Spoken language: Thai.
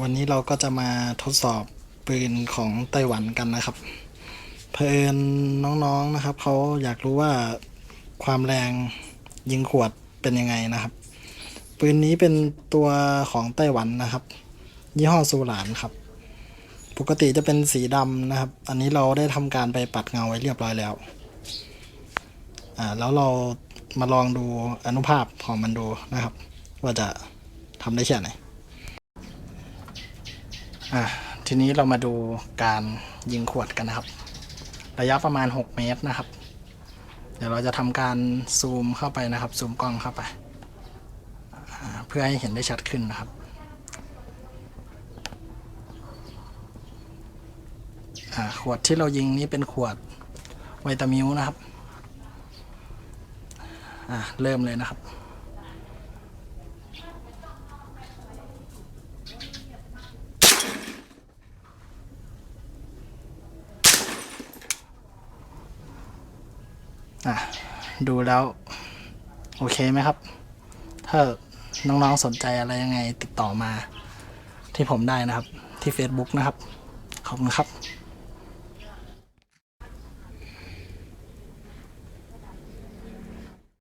วันนี้เราก็จะมาทดสอบปืนของไต้หวันกันนะครับ เพลินน้องๆนะครับเขาอยากรู้ว่าความแรงยิงขวดเป็นยังไงนะครับ ปืนนี้เป็นตัวของไต้หวันนะครับ ยี่ห้อซูหลานครับ ปกติจะเป็นสีดำนะครับ อันนี้เราได้ทำการไปปัดเงาไว้เรียบร้อยแล้วอ่าแล้วเรามาลองดูอนุภาพของมันดูนะครับ ว่าจะทำได้แค่ไหน อะทีนี้เรามาดูการยิงขวดกันนะครับ ระยะประมาณ 6 เมตรนะครับ เดี๋ยวเราจะทำการซูมเข้าไปนะครับ ซูมกล้องเข้าไป เพื่อให้เห็นได้ชัดขึ้นนะครับขวดที่เรายิงนี้เป็นขวดไวตามิวนะครับ เริ่มเลยนะครับ อะดูแล้ว โอเคไหมครับ ถ้าน้องๆสนใจอะไรยังไงติดต่อมา ที่ผมได้นะครับ ที่ Facebook นะครับ ขอบคุณครับ